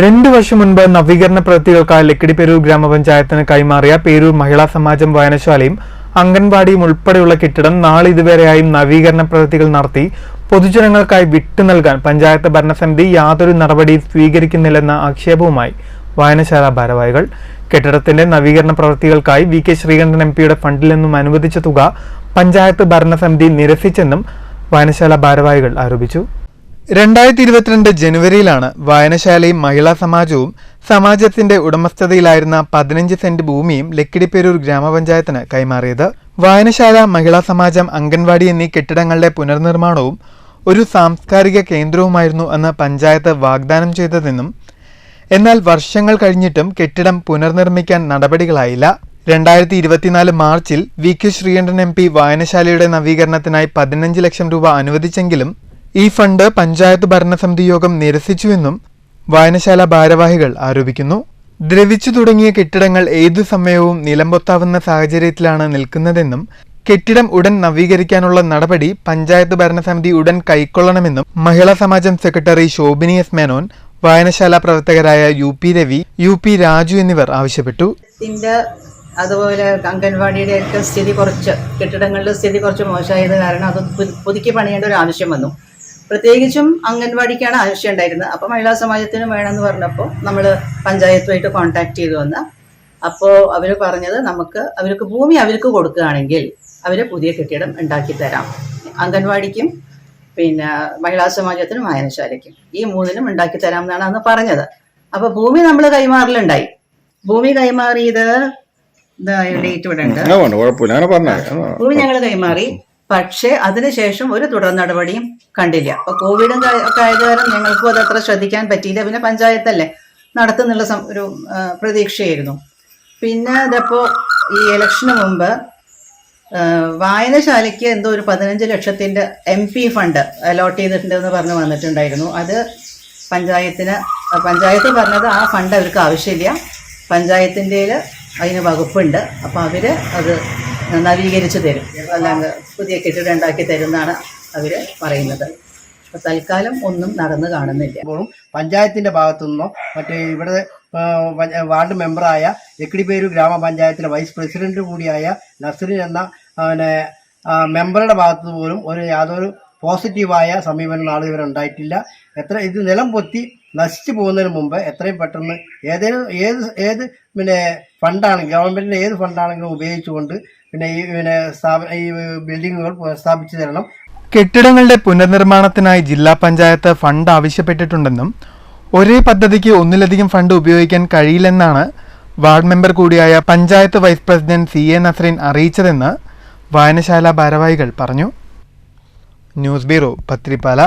രണ്ടു വർഷം മുൻപ് നവീകരണ പ്രവൃത്തികൾക്കായി ലക്കിടി പേരൂർ ഗ്രാമപഞ്ചായത്തിന് കൈമാറിയ പേരൂർ മഹിളാ സമാജം വായനശാലയും അംഗൻവാടിയും ഉൾപ്പെടെയുള്ള കെട്ടിടം നാളെ നാളിതുവരെയായും നവീകരണ പ്രവൃത്തികൾ നടത്തി പൊതുജനങ്ങൾക്കായി വിട്ടു നൽകാൻ പഞ്ചായത്ത് ഭരണസമിതി യാതൊരു നടപടിയും സ്വീകരിക്കുന്നില്ലെന്ന ആക്ഷേപവുമായി വായനശാല ഭാരവാഹികൾ. കെട്ടിടത്തിന്റെ നവീകരണ പ്രവൃത്തികൾക്കായി വി കെ ശ്രീകണ്ഠൻ എം പിയുടെ ഫണ്ടിൽ നിന്നും അനുവദിച്ച തുക പഞ്ചായത്ത് ഭരണസമിതി നിരസിച്ചെന്നും വായനശാല ഭാരവാഹികൾ ആരോപിച്ചു. രണ്ടായിരത്തി ഇരുപത്തിരണ്ട് ജനുവരിയിലാണ് വായനശാലയും മഹിളാ സമാജവും സമാജത്തിന്റെ ഉടമസ്ഥതയിലായിരുന്ന പതിനഞ്ച് സെന്റ് ഭൂമിയും ലക്കിടിപ്പേരൂർ ഗ്രാമപഞ്ചായത്തിന് കൈമാറിയത്. വായനശാല മഹിളാ സമാജം അംഗൻവാടി എന്നീ കെട്ടിടങ്ങളുടെ പുനർനിർമ്മാണവും ഒരു സാംസ്കാരിക കേന്ദ്രവുമായിരുന്നു എന്ന് പഞ്ചായത്ത് വാഗ്ദാനം ചെയ്തതെന്നും എന്നാൽ വർഷങ്ങൾ കഴിഞ്ഞിട്ടും കെട്ടിടം പുനർനിർമ്മിക്കാൻ നടപടികളായില്ല. രണ്ടായിരത്തി ഇരുപത്തിനാല് മാർച്ചിൽ V K Sreekandan M P വായനശാലയുടെ നവീകരണത്തിനായി പതിനഞ്ച് ലക്ഷം രൂപ അനുവദിച്ചെങ്കിലും ഈ ഫണ്ട് പഞ്ചായത്ത് ഭരണസമിതി യോഗം നിരസിച്ചുവെന്നും വായനശാല ഭാരവാഹികൾ ആരോപിക്കുന്നു. ദ്രവിച്ചു തുടങ്ങിയ കെട്ടിടങ്ങൾ ഏതു സമയവും നിലംപൊത്താവുന്ന സാഹചര്യത്തിലാണ് നിൽക്കുന്നതെന്നും കെട്ടിടം ഉടൻ നവീകരിക്കാനുള്ള നടപടി പഞ്ചായത്ത് ഭരണസമിതി ഉടൻ കൈക്കൊള്ളണമെന്നും മഹിളാ സമാജം സെക്രട്ടറി ശോഭിനി എസ് മേനോൻ വായനശാല പ്രവർത്തകരായ U P Ravi U P Raju എന്നിവർ ആവശ്യപ്പെട്ടു. അതുപോലെ അംഗൻവാടിയുടെ ഒക്കെ സ്ഥിതി കുറച്ച് കെട്ടിടങ്ങളുടെ സ്ഥിതി കുറച്ച് മോശമായത് കാരണം അത് പുതുക്കി പണിയേണ്ട ഒരു ആവശ്യം വന്നു. പ്രത്യേകിച്ചും അംഗൻവാടിക്കാണ് ആവശ്യം ഉണ്ടായിരുന്നത്. അപ്പോൾ മഹിളാ സമാജത്തിന് വേണമെന്ന് പറഞ്ഞപ്പോൾ നമ്മൾ പഞ്ചായത്തുമായിട്ട് കോൺടാക്ട് ചെയ്തു വന്ന. അപ്പോൾ അവർ പറഞ്ഞത് നമുക്ക് അവർക്ക് ഭൂമി അവർക്ക് കൊടുക്കുകയാണെങ്കിൽ അവർ പുതിയ കെട്ടിടം ഉണ്ടാക്കി തരാം. അംഗൻവാടിക്കും പിന്നെ മഹിളാ സമാജത്തിനും വായനശാലയ്ക്കും ഈ മൂന്നിനും ഉണ്ടാക്കി തരാം എന്നാണ് അന്ന് പറഞ്ഞത്. അപ്പോൾ ഭൂമി നമ്മൾ കൈമാറലുണ്ടായി. ഭൂമി കൈമാറിയത് ഡേറ്റ് ഇവിടെ ഉണ്ട്. ഭൂമി ഞങ്ങൾ കൈമാറി. പക്ഷേ അതിനുശേഷം ഒരു തുടർ നടപടിയും കണ്ടില്ല. അപ്പൊ കോവിഡും ഒക്കെ ആയത് കാരണം ഞങ്ങൾക്കും അത് അത്ര ശ്രദ്ധിക്കാൻ പറ്റിയില്ല. പിന്നെ പഞ്ചായത്തല്ലേ നടത്തുന്നുള്ള ഒരു പ്രതീക്ഷയായിരുന്നു. പിന്നെ അതപ്പോ ഈ ഇലക്ഷന് മുമ്പ് വായനശാലയ്ക്ക് എന്തോ ഒരു പതിനഞ്ച് ലക്ഷത്തിന്റെ എം പി ഫണ്ട് അലോട്ട് ചെയ്തിട്ടുണ്ടെന്ന് പറഞ്ഞ് വന്നിട്ടുണ്ടായിരുന്നു. അത് പഞ്ചായത്തിന് പഞ്ചായത്ത് പറഞ്ഞത് ആ ഫണ്ട് അവർക്ക് ആവശ്യമില്ല. പഞ്ചായത്തിന്റെ അതിന് വകുപ്പുണ്ട്. അപ്പോൾ അവർ അത് നവീകരിച്ച് തരും. അല്ലാണ്ട് പുതിയ കെട്ടിടം ഉണ്ടാക്കി തരുമെന്നാണ് അവർ പറയുന്നത്. തൽക്കാലം ഒന്നും നടന്നു കാണുന്നില്ല. പഞ്ചായത്തിന്റെ ഭാഗത്തു നിന്നോ മറ്റേ ഇവിടെ വാർഡ് മെമ്പറായ എക്കിടിപ്പേരു ഗ്രാമപഞ്ചായത്തിലെ വൈസ് പ്രസിഡന്റ് കൂടിയായ നസറിൻ എന്ന പിന്നെ മെമ്പറുടെ ഭാഗത്തു പോലും ഒരു യാതൊരു പോസിറ്റീവായ സമീപനം നാളെ ഇവരെ ഉണ്ടായിട്ടില്ല. എത്ര ഇത് നിലം പൊത്തി നശിച്ചു പോകുന്നതിന് മുമ്പ് എത്രയും പെട്ടെന്ന് ഏതേലും ഏത് ഏത് പിന്നെ ഫണ്ടാണ് ഗവൺമെന്റിന്റെ ഏത് ഫണ്ടാണെങ്കിലും ഉപയോഗിച്ചുകൊണ്ട് പിന്നെ ഈ പിന്നെ ഈ ബിൽഡിങ്ങുകൾ പുനഃസ്ഥാപിച്ചു തരണം. കെട്ടിടങ്ങളുടെ പുനർനിർമ്മാണത്തിനായി ജില്ലാ പഞ്ചായത്ത് ഫണ്ട് ആവശ്യപ്പെട്ടിട്ടുണ്ടെന്നും ഒരേ പദ്ധതിക്ക് ഒന്നിലധികം ഫണ്ട് ഉപയോഗിക്കാൻ കഴിയില്ലെന്നാണ് വാർഡ് മെമ്പർ കൂടിയായ panchayat vice president C A Nasrin അറിയിച്ചതെന്ന് വായനശാല ഭാരവാഹികൾ പറഞ്ഞു. News bureau Pathirippala.